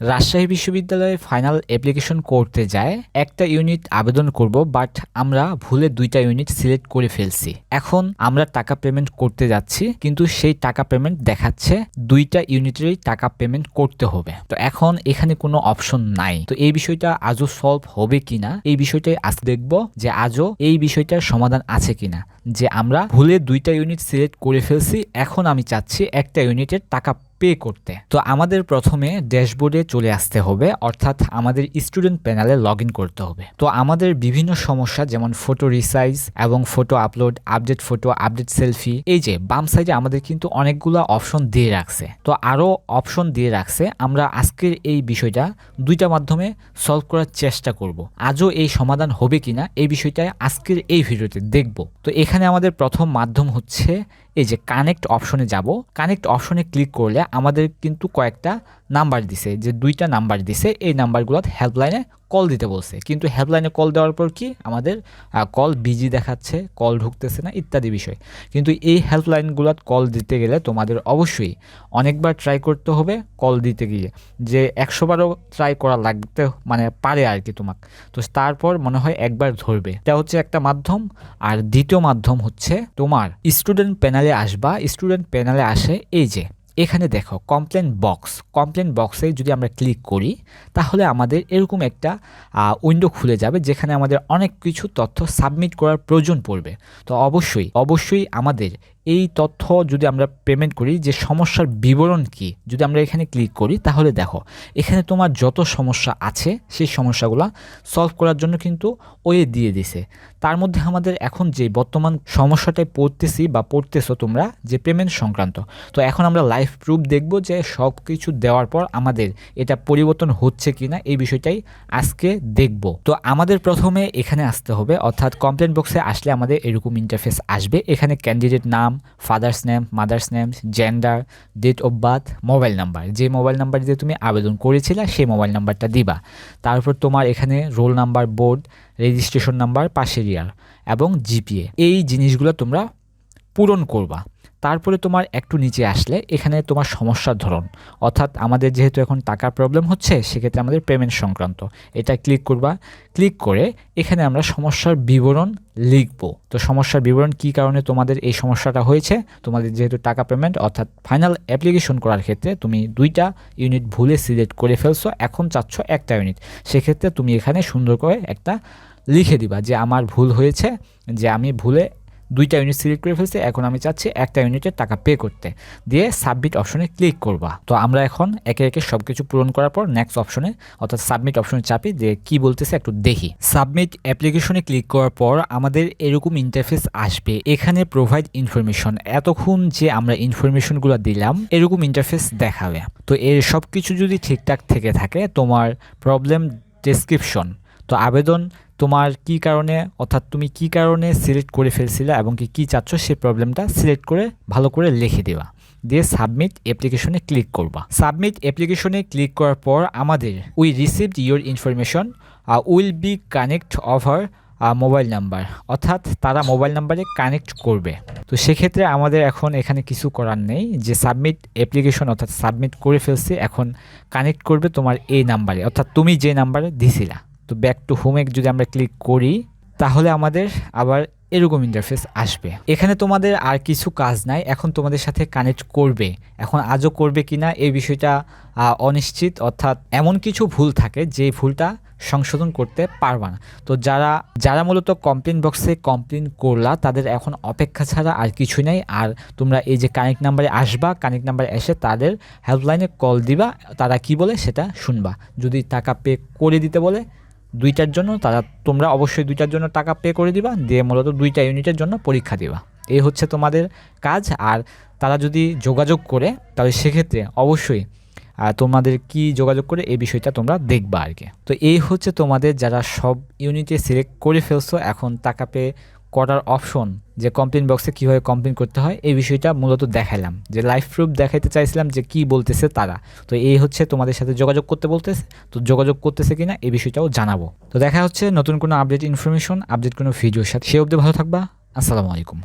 রাজশাহী বিশ্ববিদ্যালয়ে final application করতে যায়, একটা ইউনিট আবেদন করব, বাট আমরা ভুলে দুইটা ইউনিট সিলেক্ট করে ফেলছি। এখন আমরা টাকা পেমেন্ট করতে যাচ্ছি, কিন্তু সেই টাকা পেমেন্ট দেখাচ্ছে দুইটা ইউনিটেরই টাকা পেমেন্ট করতে হবে। তো এখন এখানে কোনো অপশন নাই। তো এই বিষয়টা আজও সলভ হবে কিনা, এই বিষয়টাই আজ দেখব যে আজও এই বিষয়টার সমাধান আছে কিনা। যে আমরা ভুলে দুইটা ইউনিট সিলেক্ট করে ফেলছি, এখন আমি চাচ্ছি একটা ইউনিটের টাকা পে করতে। তো আমাদের প্রথমে ড্যাশবোর্ডে চলে আসতে হবে, অর্থাৎ আমাদের স্টুডেন্ট প্যানেলে লগ করতে হবে। তো আমাদের বিভিন্ন সমস্যা যেমন ফটো রিসাইজ এবং photo upload, update photo, update selfie, এই যে বাম সাইডে আমাদের কিন্তু অনেকগুলো অপশন দিয়ে রাখছে। তো আরও অপশন দিয়ে রাখছে, আমরা আজকের এই বিষয়টা দুইটা মাধ্যমে সলভ করার চেষ্টা করব। আজও এই সমাধান হবে কিনা, এই বিষয়টা আজকের এই ভিডিওতে দেখব। তো এখানে আমাদের প্রথম মাধ্যম হচ্ছে এই যে কানেক্ট অপশনে যাব কানেক্ট অপশনে ক্লিক করলে আমাদের কিন্তু কয়েকটা নাম্বার দিছে, যে দুইটা নাম্বার দিছে, এই নাম্বারগুলো হেল্পলাইনে কল দিতে বলছে। কিন্তু হেল্পলাইনে কল দেওয়ার পর কি আমাদের কল বিজি দেখাচ্ছে কল ঢুকতেছে না, ইত্যাদি বিষয়। কিন্তু এই হেল্পলাইনগুলো কল দিতে গেলে তোমাদের অবশ্যই অনেকবার ট্রাই করতে হবে কল দিতে গিয়ে। যে একশোবারও ট্রাই করা লাগতে মানে পারে আর কি তোমাকে। তো তারপর মনে হয় একবার ধরবে। এটা হচ্ছে একটা মাধ্যম। আর দ্বিতীয় মাধ্যম হচ্ছে তোমার স্টুডেন্ট প্যানেলে আসবা। স্টুডেন্ট প্যানেলে আসে এই যে এখানে দেখো কমপ্লেন বক্স কমপ্লেন বক্সে যদি আমরা ক্লিক করি, তাহলে আমাদের এরকম একটা উইন্ডো খুলে যাবে যেখানে আমাদের অনেক কিছু তথ্য সাবমিট করার প্রয়োজন পড়বে। তো অবশ্যই অবশ্যই আমাদের এই তথ্য যদি আমরা পেমেন্ট করি, যে সমস্যার বিবরণ কি, যদি আমরা এখানে ক্লিক করি, তাহলে দেখো, এখানে তোমার যত সমস্যা আছে, সেই সমস্যাগুলো সলভ করার জন্য কিন্তু ওয়ে দিয়ে দিছে। তার মধ্যে আমাদের এখন যে বর্তমান সমস্যাটায় পড়তেছি বা পড়তেছো তোমরা, যে পেমেন্ট সংক্রান্ত, তো এখন আমরা লাইভ প্রুফ দেখব যে সব কিছু দেওয়ার পর আমাদের এটা পরিবর্তন হচ্ছে কি না এই বিষয়টাই আজকে দেখব। তো আমাদের প্রথমে এখানে আসতে হবে, অর্থাৎ কমপ্লেন বক্সে আসলে আমাদের এরকম ইন্টারফেস আসবে। এখানে ক্যান্ডিডেট নাম father's name mother's name gender date of birth mobile number যে মোবাইল নাম্বার দিয়ে তুমি আবেদন করেছিলে, সেই মোবাইল নাম্বারটা দিবা। তারপর তোমার এখানে roll number board registration number পাশের ইয়ার এবং জিপিএ এই জিনিসগুলো তোমরা পূরণ করবা। তারপরে তোমার একটু নিচে আসলে এখানে তোমার সমস্যার ধরন। অর্থাৎ আমাদের যেহেতু এখন টাকার প্রবলেম হচ্ছে, সেক্ষেত্রে আমাদের পেমেন্ট সংক্রান্ত। এটা ক্লিক করবা। ক্লিক করে এখানে আমরা সমস্যার বিবরণ লিখব। তো সমস্যার বিবরণ কি কারণে তোমাদের এই সমস্যাটা হয়েছে? তোমাদের যেহেতু টাকা পেমেন্ট অর্থাৎ ফাইনাল অ্যাপ্লিকেশন করার ক্ষেত্রে তুমি দুইটা ইউনিট ভুলে সিলেক্ট করে ফেলছো, এখন চাচ্ছ একটা ইউনিট সেক্ষেত্রে তুমি এখানে সুন্দর করে একটা লিখে দিবা যে আমার ভুল হয়েছে, যে আমি ভুলে দুইটা ইউনিট সিলেক্ট করে ফেলছে, এখন আমি চাচ্ছি একটা ইউনিটের টাকা পে করতে। দিয়ে সাবমিট অপশনে ক্লিক করবা। তো আমরা এখন একে একে সব কিছু পূরণ করার পর নেক্সট অপশনে অর্থাৎ সাবমিট অপশনে চাপি যে কি বলতেছে একটু দেখি। সাবমিট অ্যাপ্লিকেশনে ক্লিক করার পর আমাদের এরকম ইন্টারফেস আসবে। এখানে প্রোভাইড ইনফরমেশন এতক্ষণ যে আমরা ইনফরমেশনগুলো দিলাম, এরকম ইন্টারফেস দেখাবে। তো এর সব কিছু যদি ঠিকঠাক থেকে থাকে, তোমার প্রবলেম ডেসক্রিপশন তো আবেদন তোমার কি কারণে, অর্থাৎ তুমি কি কারণে সিলেক্ট করে ফেলছিলে এবং কি, কী চাচ্ছ সেই প্রবলেমটা সিলেক্ট করে ভালো করে লিখে দেওয়া দিয়ে সাবমিট অ্যাপ্লিকেশনে ক্লিক করবা। সাবমিট অ্যাপ্লিকেশনে ক্লিক করার পর আমাদের we received your information will be connect over mobile number অর্থাৎ তারা মোবাইল নাম্বারে কানেক্ট করবে। তো সেক্ষেত্রে আমাদের এখন এখানে কিছু করার নেই, যে সাবমিট অ্যাপ্লিকেশন অর্থাৎ সাবমিট করে ফেলছে, এখন কানেক্ট করবে তোমার এই নাম্বারে অর্থাৎ তুমি যে নাম্বারে দিছিলা। তো ব্যাক টু হোমে যদি আমরা ক্লিক করি, তাহলে আমাদের আবার এরকম ইন্টারফেস আসবে। এখানে তোমাদের আর কিছু কাজ নাই, এখন তোমাদের সাথে কানেক্ট করবে। এখন আজও করবে কি না এই বিষয়টা অনিশ্চিত, অর্থাৎ এমন কিছু ভুল থাকে যে ভুলটা সংশোধন করতে পারবা না। তো যারা যারা মূলত কমপ্লেন বক্সে কমপ্লেন করলা, তাদের এখন অপেক্ষা ছাড়া আর কিছু নেই। আর তোমরা এই যে কানেক্ট নাম্বারে আসবা কানেক্ট নাম্বারে এসে তাদের হেল্পলাইনে কল দিবা, তারা কি বলে সেটা শুনবা। যদি টাকা পে করে দিতে বলে দুইটার জন্য তারা, তোমরা অবশ্যই দুইটার জন্য টাকা পে করে দিবা, দিয়ে মূলত দুইটা ইউনিটের জন্য পরীক্ষা দিবা। এই হচ্ছে তোমাদের কাজ, আর তারা যদি যোগাযোগ করে, তাহলে সেক্ষেত্রে অবশ্যই আর তোমাদের কি যোগাযোগ করে এই বিষয়টা তোমরা দেখবা আর কি। তো এই হচ্ছে তোমাদের যারা সব ইউনিটে সিলেক্ট করে ফেলছো, এখন টাকা পেয়ে করার অপশন যে কমপ্লেন বক্সে কীভাবে কমপ্লেন করতে হয়, এই বিষয়টা মূলত দেখালাম যে লাইফ প্রুফ দেখাইতে চাইছিলাম যে কি বলতেছে তারা। তো এই হচ্ছে তোমাদের সাথে যোগাযোগ করতে বলতেছে। তো যোগাযোগ করতেছে কিনা, এই বিষয়টাও জানাব। তো দেখা হচ্ছে নতুন কোনো আপডেট ইনফরমেশন আপডেট কোনো ভিডিওর সাথে। সে অবধি ভালো থাকবা। আসসালামু আলাইকুম।